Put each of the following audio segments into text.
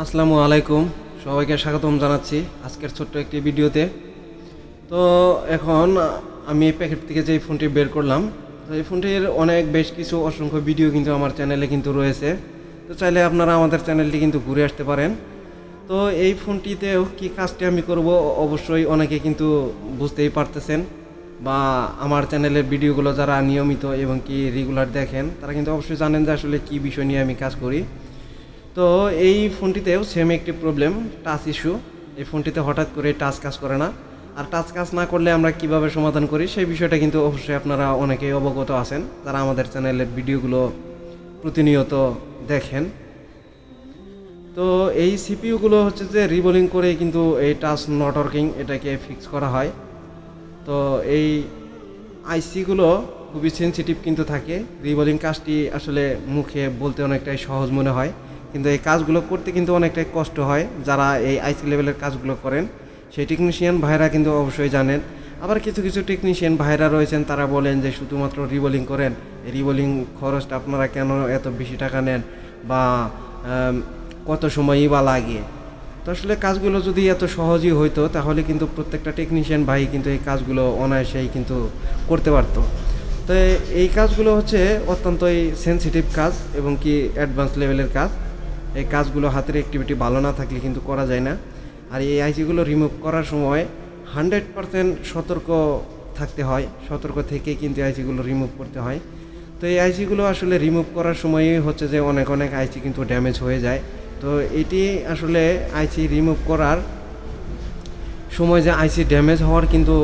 আসসালামু আলাইকুম। সবাইকে স্বাগতম জানাচ্ছি আজকের ছোট্ট একটি ভিডিওতে। তো এখন আমি প্যাকেট থেকে যে ফোনটি বের করলাম, তো এই ফোনটির অনেক বেশ কিছু অসংখ্য ভিডিও কিন্তু আমার চ্যানেলে কিন্তু রয়েছে। তো চাইলে আপনারা আমাদের চ্যানেলটি কিন্তু ঘুরে আসতে পারেন। তো এই ফোনটিতেও কি কাজটি আমি করব অবশ্যই অনেকে কিন্তু বুঝতেই পারতেছেন বা আমার চ্যানেলের ভিডিওগুলো যারা নিয়মিত এবং কি রেগুলার দেখেন, তারা কিন্তু অবশ্যই জানেন যে আসলে কি বিষয় নিয়ে আমি কাজ করি। তো এই ফোনটিতেও সেম একটি প্রবলেম টাচ ইস্যু এই ফোনটিতে হঠাৎ করে টাচ কাজ করে না। আর টাচ কাজ না করলে আমরা কীভাবে সমাধান করি, সেই বিষয়টা কিন্তু অবশ্যই আপনারা অনেকেই অবগত আছেন তারা আমাদের চ্যানেলের ভিডিওগুলো প্রতিনিয়ত দেখেন। তো এই সিপিইউগুলো হচ্ছে যে রিবোলিং করে কিন্তু এই টাচ নট ওয়ার্কিং এটাকে ফিক্স করা হয়। তো এই আইসিগুলো খুবই সেনসিটিভ কিন্তু থাকে। রিবোলিং কাজটি আসলে মুখে বলতে অনেকটাই সহজ মনে হয়। কিন্তু এই কাজগুলো করতে কিন্তু অনেকটাই কষ্ট হয় যারা এই আইসি লেভেলের কাজগুলো করেন। সেই টেকনিশিয়ান ভাইরা কিন্তু অবশ্যই জানেন। আবার কিছু কিছু টেকনিশিয়ান ভাইরা রয়েছেন, তারা বলেন যে শুধুমাত্র রিবোলিং করেন। রিবোলিং খরচটা আপনারা কেন এত বেশি টাকা নেন বা কত সময়ই বা লাগে? তো আসলে কাজগুলো যদি এত সহজই হইতো, তাহলে কিন্তু প্রত্যেকটা টেকনিশিয়ান ভাই কিন্তু এই কাজগুলো অনায়াসেই কিন্তু করতে পারতো। তো এই কাজগুলো হচ্ছে অত্যন্তই সেনসিটিভ কাজ এবং কি অ্যাডভান্স লেভেলের কাজ। এই কাজগুলো হাতের অ্যাক্টিভিটি ভালো না থাকলে কিন্তু করা যায় না। আর এই আইসিগুলো রিমুভ করার সময় হান্ড্রেড পারসেন্ট সতর্ক থাকতে হয়। সতর্ক থেকে কিন্তু আইসিগুলো রিমুভ করতে হয়। তো এই আইসিগুলো আসলে রিমুভ করার সময়ই হচ্ছে যে অনেক অনেক আইসি কিন্তু ড্যামেজ হয়ে যায়। তো এটি আসলে আইসি রিমুভ করার সময় যে আইসি ড্যামেজ হওয়ার কিন্তু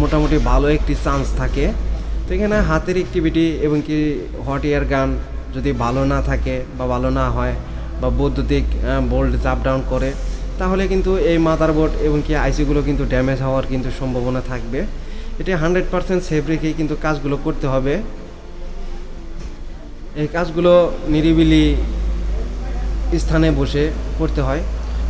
মোটামুটি ভালো একটি চান্স থাকে। তো এখানে হাতের অ্যাক্টিভিটি এবং কি হট এয়ার গান যদি ভালো না থাকে বা ভালো না হয় বা বৈদ্যুতিক বোল্ট চাপ ডাউন করে, তাহলে কিন্তু এই মাদারবোর্ড এবং কি আইসিগুলো কিন্তু ড্যামেজ হওয়ার কিন্তু সম্ভাবনা থাকবে। এটি হান্ড্রেড পারসেন্ট সেফ রেখেই কিন্তু কাজগুলো করতে হবে। এই কাজগুলো নিরিবিলি স্থানে বসে করতে হয়।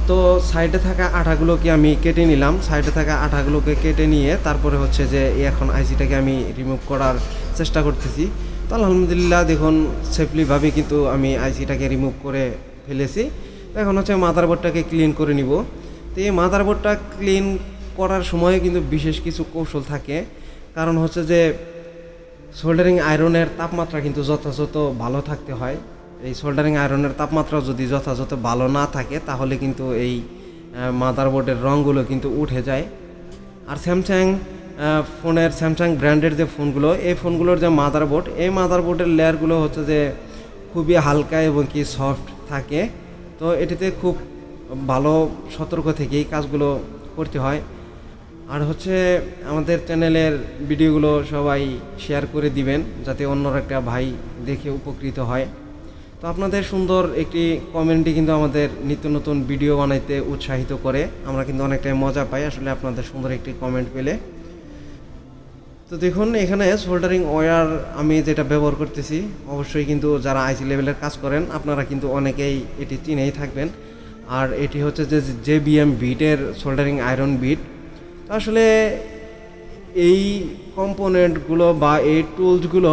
তো সাইডে থাকা আঠাগুলোকে আমি কেটে নিলাম। সাইডে থাকা আঠাগুলোকে কেটে নিয়ে তারপরে হচ্ছে যে এখন আইসিটাকে আমি রিমুভ করার চেষ্টা করতেছি। তো আলহামদুলিল্লাহ দেখুন সেফলিভাবে কিন্তু আমি আইসিটাকে রিমুভ করে ফেলেছি। এখন হচ্ছে মাদারবোর্ডটাকে ক্লিন করে নিব। তো এই মাদারবোর্ডটা ক্লিন করার সময় কিন্তু বিশেষ কিছু কৌশল থাকে। কারণ হচ্ছে যে সোল্ডারিং আয়রনের তাপমাত্রা কিন্তু যথাযথ ভালো থাকতে হয়। এই সোল্ডারিং আয়রনের তাপমাত্রা যদি যথাযথ ভালো না থাকে, তাহলে কিন্তু এই মাদারবোর্ডের রঙগুলো কিন্তু উঠে যায়। আর স্যামসাং ফোনের স্যামসাং ব্র্যান্ডের যে ফোনগুলো, এই ফোনগুলোর যে মাদারবোর্ড এই মাদারবোর্ডের লেয়ারগুলো হচ্ছে যে খুবই হালকা এবং কি সফট থাকে। তো এটিতে খুব ভালো সতর্ক থেকেই কাজগুলো করতে হয়। আর হচ্ছে আমাদের চ্যানেলের ভিডিওগুলো সবাই শেয়ার করে দিবেন, যাতে অন্যরা একটা ভাই দেখে উপকৃত হয়। তো আপনাদের সুন্দর একটি কমেন্টই কিন্তু আমাদের নিত্য নতুন ভিডিও বানাইতে উৎসাহিত করে। আমরা কিন্তু অনেকটাই মজা পাই, আসলে আপনাদের সুন্দর একটি কমেন্ট পেলে। তো দেখুন, এখানে সোল্ডারিং ওয়্যার আমি যেটা ব্যবহার করতেছি, অবশ্যই কিন্তু যারা আইসি লেভেলের কাজ করেন, আপনারা কিন্তু অনেকেই এটি চিনেই থাকবেন। আর এটি হচ্ছে যে জে বিএম বিটের সোল্ডারিং আয়রন বিট তো আসলে এই কম্পোনেন্টগুলো বা এই টুলসগুলো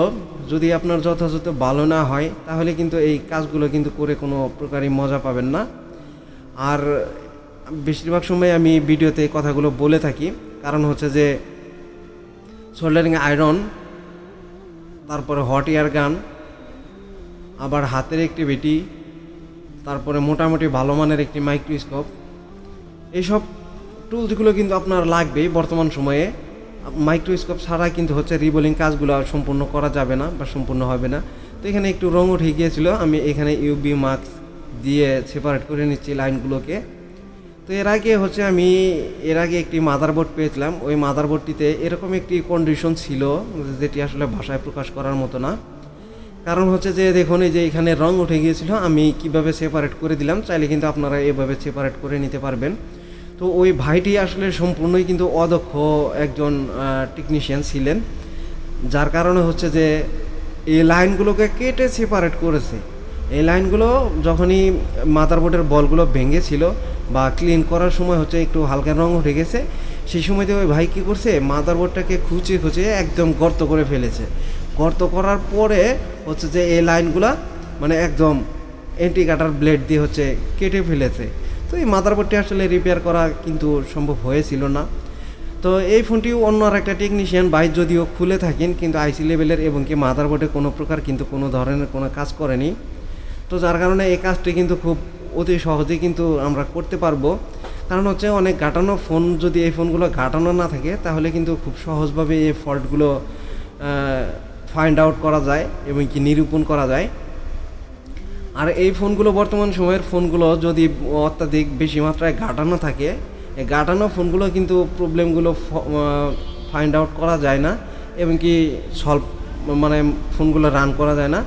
যদি আপনার যথাযথ ভালো না হয়, তাহলে কিন্তু এই কাজগুলো কিন্তু করে কোনো প্রকারই মজা পাবেন না। আর বেশিরভাগ সময় আমি ভিডিওতে কথাগুলো বলে থাকি, কারণ হচ্ছে যে সোল্ডারিং আয়রন, তারপরে হট এয়ার গান, আবার হাতের অ্যাক্টিভিটি তারপরে মোটামুটি ভালো মানের একটি মাইক্রোস্কোপ। এইসব টুলসগুলো কিন্তু আপনার লাগবেই বর্তমান সময়ে। মাইক্রোস্কোপ ছাড়া কিন্তু হচ্ছে রিবোলিং কাজগুলো সম্পূর্ণ করা যাবে না বা সম্পূর্ণ হবে না। তো এখানে একটু রং উঠে গিয়েছিল, আমি এখানে ইউবি মাস্ক দিয়ে সেপারেট করে নিচ্ছি লাইনগুলোকে। তো এর আগে হচ্ছে আমি, এর আগে একটি মাদারবোর্ড পেয়েছিলাম। ওই মাদারবোর্ডটিতে এরকম একটি কন্ডিশন ছিল যেটি আসলে ভাষায় প্রকাশ করার মতো না। কারণ হচ্ছে যে, দেখুন, এই যে এখানে রং উঠে গিয়েছিল, আমি কীভাবে সেপারেট করে দিলাম, চাইলে কিন্তু আপনারা এভাবে সেপারেট করে নিতে পারবেন। তো ওই ভাইটি আসলে সম্পূর্ণই কিন্তু অদক্ষ একজন টেকনিশিয়ান ছিলেন। যার কারণে হচ্ছে যে, এই লাইনগুলোকে কেটে সেপারেট করেছে। এই লাইনগুলো যখনই মাদারবোর্ডের বলগুলো ভেঙেছিল বা ক্লিন করার সময় হচ্ছে একটু হালকা রং উঠে গেছে। সেই সময়তে ওই ভাই কী করছে মাদারবোর্ডটাকে খুঁচে খুঁচে একদম গর্ত করে ফেলেছে। গর্ত করার পরে হচ্ছে যে এই লাইনগুলা মানে একদম এন্টি কাটার ব্লেড দিয়ে হচ্ছে কেটে ফেলেছে। তো এই মাদারবোর্ডটি আসলে রিপেয়ার করা কিন্তু সম্ভব হয়েছিল না। তো এই ফোনটি অন্য আর একটা টেকনিশিয়ান ভাই যদিও খুলে থাকেন, কিন্তু আইসি লেভেলের এবং কি মাদারবোর্ডে কোনো প্রকার কিন্তু কোনো ধরনের কোনো কাজ করেনি। তো যার কারণে এই কাজটি কিন্তু খুব অতি সহজেই কিন্তু আমরা করতে পারব। কারণ হচ্ছে অনেক ঘাটানো ফোন, যদি এই ফোনগুলো ঘাটানো না থাকে, তাহলে কিন্তু খুব সহজভাবে এই ফল্টগুলো ফাইন্ড আউট করা যায় এবং কি নিরূপণ করা যায়। আর এই ফোনগুলো বর্তমান সময়ের ফোনগুলো যদি অত্যাধিক বেশি মাত্রায় ঘাটানো থাকে ঘাটানো ফোনগুলো কিন্তু প্রবলেমগুলো ফাইন্ড আউট করা যায় না এবং কি সলভ মানে ফোনগুলো রান করা যায় না।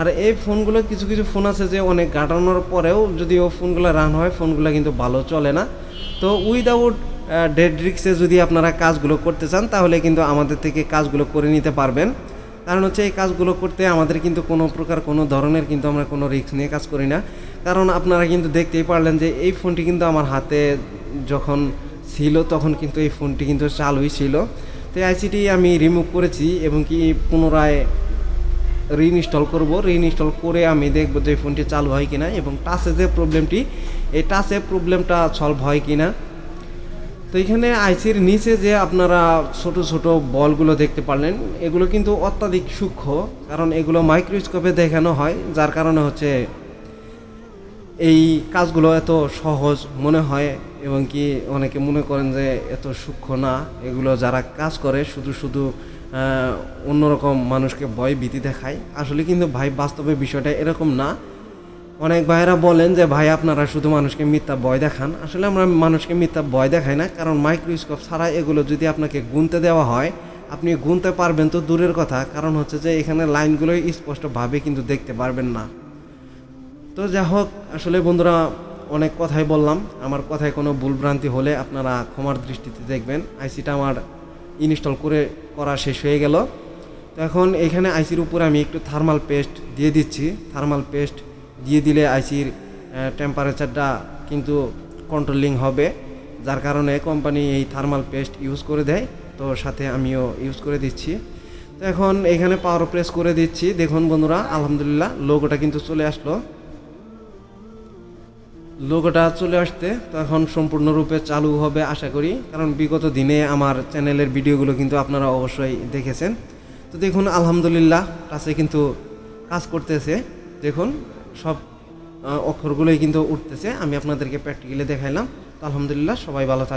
আর এই ফোনগুলো কিছু কিছু ফোন আছে যে অনেক ঘাটানোর পরেও যদি ও ফোনগুলো রান হয়, ফোনগুলো কিন্তু ভালো চলে না। তো উইদাউট ডেড রিক্সে যদি আপনারা কাজগুলো করতে চান, তাহলে কিন্তু আমাদের থেকে কাজগুলো করে নিতে পারবেন। কারণ হচ্ছে এই কাজগুলো করতে আমাদের কিন্তু কোনো প্রকার, কোনো ধরনের কিন্তু আমরা কোনো রিস্ক নিয়ে কাজ করি না। কারণ আপনারা কিন্তু দেখতেই পারলেন যে এই ফোনটি কিন্তু আমার হাতে যখন ছিল, তখন কিন্তু এই ফোনটি কিন্তু চালুই ছিল। তো আইসিটি আমি রিমুভ করেছি এবং কি পুনরায় রিইনস্টল করব। রিইনস্টল করে আমি দেখব যে ফোনটি চালু হয় কিনা এবং টাচে যে প্রবলেমটি এই টাচে প্রবলেমটা সলভ হয় কিনা। তো এখানে আইসির নিচে যে আপনারা ছোট ছোট বলগুলো দেখতে পারলেন, এগুলো কিন্তু অত্যাধিক সূক্ষ্ম, কারণ এগুলো মাইক্রোস্কোপে দেখানো হয়, যার কারণে হচ্ছে এই কাজগুলো এত সহজ মনে হয় এবং কি অনেকে মনে করেন যে এত সূক্ষ্ম না। এগুলো যারা কাজ করে, শুধু শুধু অন্যরকম মানুষকে ভয় ভীতি দেখায়। আসলে কিন্তু ভাই বাস্তবে বিষয়টা এরকম না। অনেক ভাইয়েরা বলেন যে, ভাই, আপনারা শুধু মানুষকে মিথ্যা ভয় দেখান। আসলে আমরা মানুষকে মিথ্যা ভয় দেখাই না, কারণ মাইক্রোস্কোপ ছাড়া এগুলো যদি আপনাকে গুনতে দেওয়া হয়, আপনি গুনতে পারবেন তো দূরের কথা। কারণ হচ্ছে যে, এখানে লাইনগুলোই স্পষ্টভাবে কিন্তু দেখতে পারবেন না। তো যা হোক, আসলে বন্ধুরা, অনেক কথাই বললাম। আমার কথায় কোনো ভুলভ্রান্তি হলে আপনারা ক্ষমার দৃষ্টিতে দেখবেন। আইসিটা আমার ইনস্টল করে করা শেষ হয়ে গেল। তো এখন এখানে আইসির উপরে আমি একটু থার্মাল পেস্ট দিয়ে দিচ্ছি। থার্মাল পেস্ট দিয়ে দিলে আইসির টেম্পারেচারটা কিন্তু কন্ট্রোলিং হবে। যার কারণে কোম্পানি এই থার্মাল পেস্ট ইউজ করে দেয়। তো সাথে আমিও ইউজ করে দিচ্ছি। তো এখন এখানে পাওয়ার প্রেস করে দিচ্ছি। দেখুন বন্ধুরা, আলহামদুলিল্লাহ লোগোটা কিন্তু চলে আসলো। লোগোটা চলে আসতে, তখন সম্পূর্ণরূপে চালু হবে আশা করি। কারণ বিগত দিনে আমার চ্যানেলের ভিডিওগুলো কিন্তু আপনারা অবশ্যই দেখেছেন। তো দেখুন, আলহামদুলিল্লাহ কাছে কিন্তু কাজ করতেছে। দেখুন, সব অক্ষরগুলোই কিন্তু উঠতেছে। আমি আপনাদেরকে প্র্যাকটিক্যালি দেখাইলাম। তো আলহামদুলিল্লাহ, সবাই ভালো থাক